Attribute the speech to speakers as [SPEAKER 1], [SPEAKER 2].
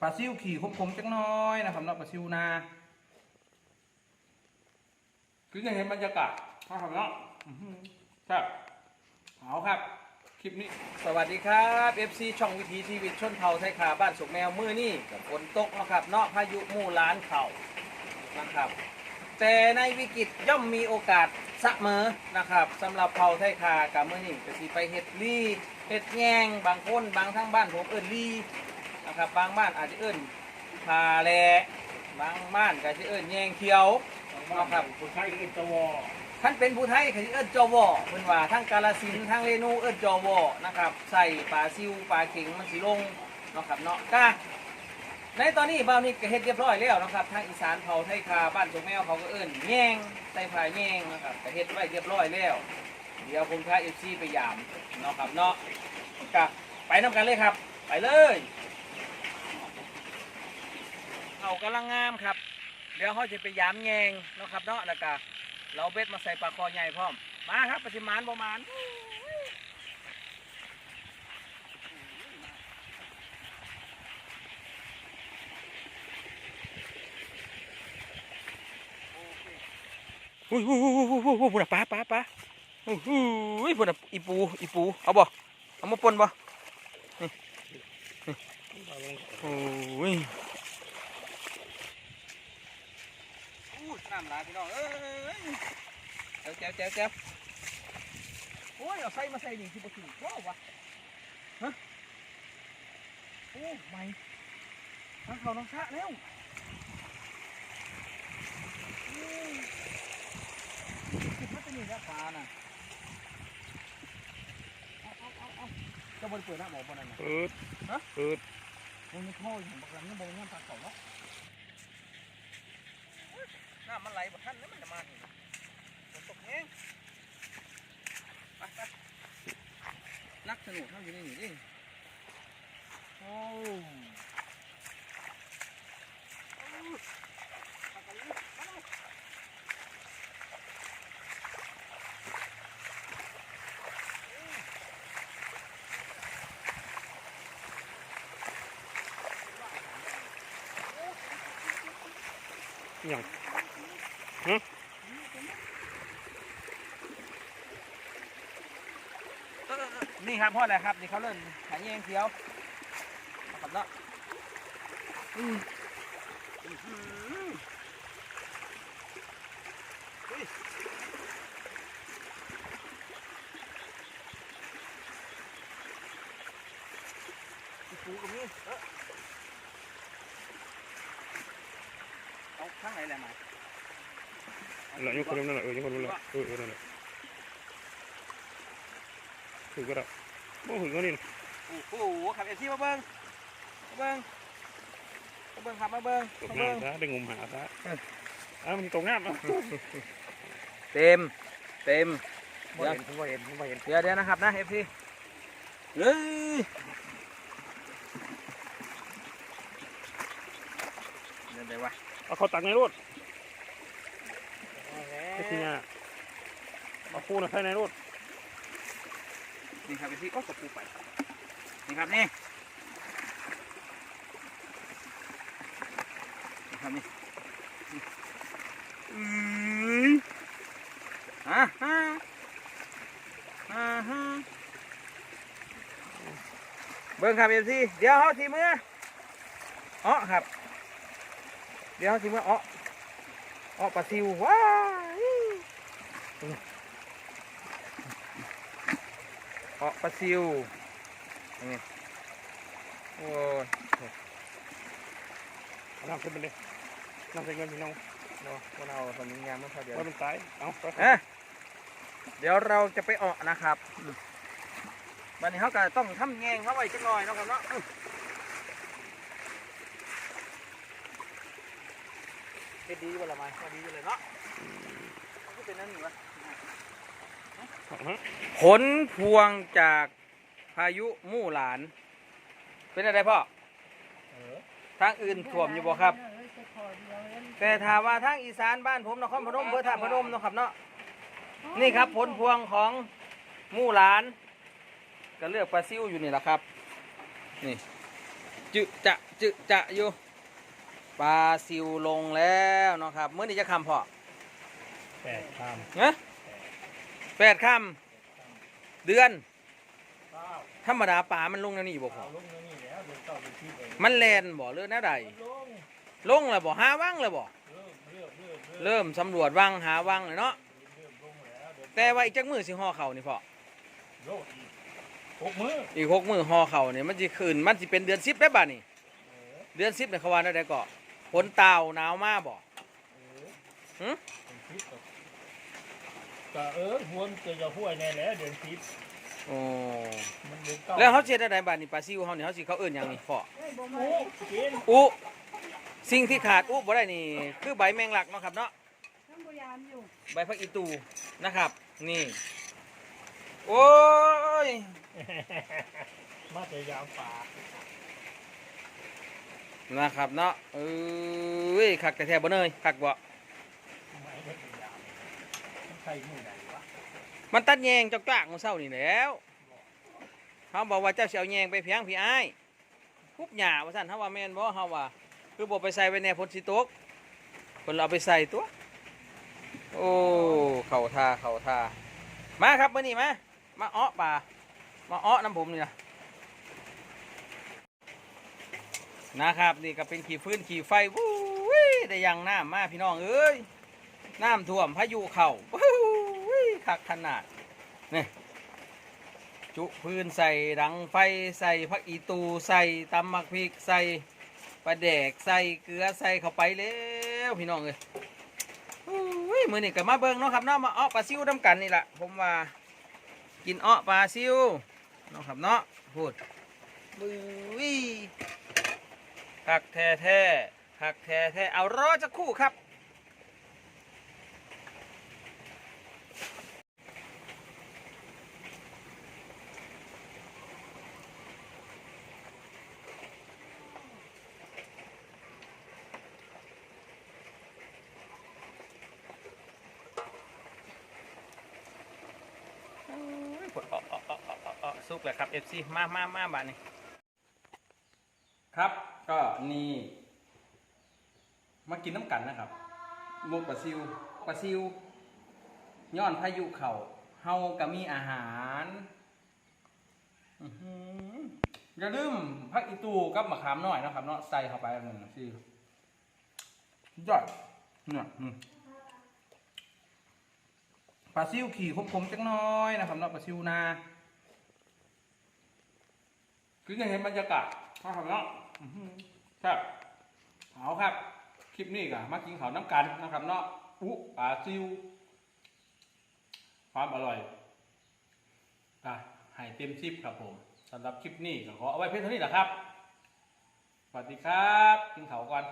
[SPEAKER 1] ปลาซิวขี่คมๆจังน้อยนะครับเนาะปลาซิวนาคือจะเห็นบรรยากาศนะครับเนาะครับเอาครับ คลิปนี้ สวัสดีครับ FC ช่องวิถีชีวิตชนเผ่าไทยขาบ้านสุกแมวมือนี่กับฝนตกนะครับเนาะพายุมู่ล้านเข่านะครับ แต่ในวิกฤตย่อมมีโอกาสเสมอนะครับสำหรับเผ่าไทยคากับมือนี่ก็สิไปเฮ็ดลี่เฮ็ดแยงบางคนบางทั้งบ้านผมเอิ้นลี่ นะครับบางบ้านอาจจะเอิ้นพาแลบางบ้านก็จะเอิ้นแยงเขียวนะครับ
[SPEAKER 2] คนไทยเอ็นตวอ
[SPEAKER 1] ท่านเป็นผู้ไทยเขาสิเอิ้นจอวอเพิ่นว่าทั้งกาลสินธุ์ทั้งเรนูเอิ้นจอวอนะครับใส่ปลาซิวปลาเข็งมันสิลงเนาะครับเนาะก้าในตอนนี้บ่าวนี่ก็เฮ็ดเรียบร้อยแล้วนะครับทางอีสานเผ่าไทยคาบ้านสงแมวเขาก็เอิ้นแยงใส่ผ้าแยงนะครับก็เฮ็ดไว้เรียบร้อยแล้ว เดี๋ยวผมพา FC ไปยามเนาะครับเนาะก็ไปนํกันเลยครับ ไปเลย เอากำลังงามครับ เดี๋ยวเขาจะไปยามแยงเนาะครับเนาะแล้วก็เราเบ็ดมาใส่ปลาคอใหญ่พร้อม มาครับปริมาณประมาณอุ้ยอุ้ยอุ้ยอุ้ยอุ้ยอุ้ยปลาปลาปลาอุ้ยอุ้ยพุ่นอีปูอีปูเอาบ่เอามาปนบ่นี่อุ้ย อู้น้ำลายพี่น้องเอ้ยเจ้าเจ้าเจ้าเจ้าโอ้ยเอาใส่มาใส่นี่ที่ประตูว้าววะฮะโอ้ไม่ทางเขาน้องชะแล้วคิดว่าจะมีแล้วปลาน่ะเอาเอาเอาเอาจ้าบนเปิดหน้าหมอบนนั่นนะ
[SPEAKER 2] เปิด
[SPEAKER 1] ฮะ
[SPEAKER 2] เปิด
[SPEAKER 1] มันมีท่ออยู่บักหลังนี่บนน้ำปลาเขาเนาะ มันไหลบักทันแล้วมันจะมาฝนตกแห้งไปไปนักสนุกเท่าอยู่ในนี่ดิโอ้
[SPEAKER 2] อย่าง
[SPEAKER 1] นี่ครับพ่ออะไรครับ นี่เขาเริ่มหายแยงเขียวเอาครับเนาะอืมอื้อหือเฮ้ยอีปูกับนี่เออเอาข้างไหนแหละมา
[SPEAKER 2] หลังยังคนนั่นแหละเออยังคนนั่นแหละเออเออนั่นแหละถือก็ได้โอ้ถือก็นี่
[SPEAKER 1] โอ้โหขับเอซี่มาเบิ้งมาเบิ้งมาเบิ้งครับมาเบิ้ง
[SPEAKER 2] ตก
[SPEAKER 1] มาเบิ้ง
[SPEAKER 2] น้ำซะได้งมหาซะอ้ามันตกน้ำอะ
[SPEAKER 1] เต็มเต็ม
[SPEAKER 2] บ่เห็นผมเห็นผมเห็น
[SPEAKER 1] เดี๋ยวเดี๋ยวนะครับนะเอฟซีเฮ้ยเดินไปวะ
[SPEAKER 2] เอาเขาตักในรถ ไอ้ที่เนี่ยเอาคู่นะใส่ในรถ
[SPEAKER 1] นี่ครับเอฟซีโอ้ตกปูไปนี่ครับนี่นี่ครับนี่นี่อืออ่าฮะอ่าฮะเบิ้งครับเอฟซีเดี๋ยวเขาทีมืออ๋อครับ เดี๋ยวเขาทีมืออ๋ออ๋อปลาซิวว้า ยอ๋อปลาซิวนี่โอ้ย
[SPEAKER 2] เอาน้ำขึ้นไปเลยน้ำใส่เงินพี่น้อง
[SPEAKER 1] เนาะพวกเราตอนนี้งานไม่พอเดี๋ยว
[SPEAKER 2] ว่ามันตายเอาไป
[SPEAKER 1] เอ๊ะเดี๋ยวเราจะไปออกนะครับอืมวันนี้เขาก็ต้องทำแงงเข้าไว้จักหน่อยเนาะครับเนาะอื้อเฮ็ดดีกว่าละมั้ยพอดีอยู่เลยเนาะมันก็เป็นนั่นนี่วะ
[SPEAKER 2] ฮะ
[SPEAKER 1] ผลพวงจากพายุมู่หลาน เป็นอะไรพ่อทางอื่นท่วมอยู่บ่ครับ แต่ถามว่าทางอีสานบ้านผมนครพนมเพื่อท่าพนมเนาะครับเนาะนี่ครับผลพวงของมู่หลานก็เลือกปลาซิวอยู่นี่แหละครับ นี่จึจะจึจะอยู่ปลาซิวลงแล้วเนาะครับเมื่อนี้จะคำพอ
[SPEAKER 3] แปดค
[SPEAKER 1] เนะ แปดคำเดือนำ
[SPEAKER 3] เก้า
[SPEAKER 1] ธรรมดาปลามันลงแล้วนี่บ่พอ
[SPEAKER 3] เอาลงแล้วนี่แล้วเดี๋ยวเก้าไปที่เอง
[SPEAKER 1] มันแลนบ่เลือแนวใด
[SPEAKER 3] ลง
[SPEAKER 1] ลงแล้วบ่หาวังแล้วบ่
[SPEAKER 3] เริ่มเริ่มเริ่ม
[SPEAKER 1] เริ่มสำรวจวังหาวังเลยเนาะ
[SPEAKER 3] เริ่มลงแล้วเดี๋ยว
[SPEAKER 1] แต่ว่าอีกจักมือสิห่อเข่านี่พอ
[SPEAKER 3] โลดอีกหกมือ
[SPEAKER 1] อีกหกมือห่อเข่านี่มันสิคืนมันสิเป็นเดือนสิบได้บ่านี่
[SPEAKER 3] เออ
[SPEAKER 1] เดือนสิบเนี่ยเขาว่าได้ก็ฝนเต่าหนาวมาบ่
[SPEAKER 3] เออ
[SPEAKER 1] หึ
[SPEAKER 3] เป็นทิศกับ ก็เออหัวมันจะจะห้วยแน่แล้วเดือนทิศ
[SPEAKER 1] โอ้
[SPEAKER 3] มันเดือนเก้า
[SPEAKER 1] แล้วเขาเช็ดได้บ่านี่ปลาซิวเขานี่เขาสิเขาเอื่นหยังนี่พอ
[SPEAKER 3] โอ้กิน
[SPEAKER 1] อุสิ่งที่ขาดอุบ่ได้นี่ คือใบแมงลักเนาะครับเนาะ
[SPEAKER 4] น้ำพยายามอยู่
[SPEAKER 1] ใบพักอีตูนะครับ นี่ โอ้ย
[SPEAKER 3] มาแต่ยามป่า
[SPEAKER 1] นะครับเนาะเอ้ยคักแต่แท้บ่เนยคักบ่
[SPEAKER 3] ไม่ได้แต่ยาม มันใครมือไหนวะ
[SPEAKER 1] มันตัดแยงจอกจ้างของเศร้านี่แล้วเขาบอกว่าเจ้าเสิเอาแยงไปเพียงพี่ไอ้คุบหญ้าว่าซั่นเฮาว่าแม่นบ่เฮาว่า คือบ่ไปใส่ไว้ในฝนสิตกเพิ่นเอาไปใส่ตัว โอ้เข้าท่าเข้าท่ามาครับมื้อนี้มามาอ้อป่ามาอ้อน้ำผมนี่นะนะครับนี่ก็เป็นขี่ฟื้นขี่ไฟวู้วิได้ยังน้ำมาพี่น้องเอ้ยน้ำท่วมพายุเข่า คักขนาดนี่จุพื้นใส่ดังไฟใส่พักอีตูใส่ตำมักพริกใส่ปลาแดกใส่เกลือใส่เข้าไปแล้วพี่น้องเอ้ยวู้วิมือนี่ก็มาเบิ่งเนาะครับเนาะมาอ้อปลาซิวน้ำกันนี่แหละผมว่ากินอ้อปลาซิวเนาะครับเนาะพูดบุ้ยคักแท้แท้ๆคักแท้แท้เอารอจะคู่ครับ โอ้ยปวดออกออกออกออกออกออก สุกเลยครับ FC มามามาบ้านนี้ครับก็นี่มากินน้ำกันนะครับหมกปลาซิวปลาซิวย้อนพายุเข่าเฮาก็มีอาหารอย่าลืมพักอีตูกับมะขามน้อยนะครับเนาะใส่เข้าไปหนึ่งสิยอดเนี่ยปลาซิวขี่คมๆจังน้อยนะครับเนาะปลาซิวนา คือจะเห็นบรรยากาศนะครับเนาะครับเอาครับ คลิปนี้ก็มากินข้าวน้ำกันนะครับเนาะอุปลาซิวความอร่อยอะให้เต็มชิปครับผมสำหรับคลิปนี้ก็ขอเอาไว้เพียงเท่านี้แหละครับ สวัสดีครับ กินข้าวก่อน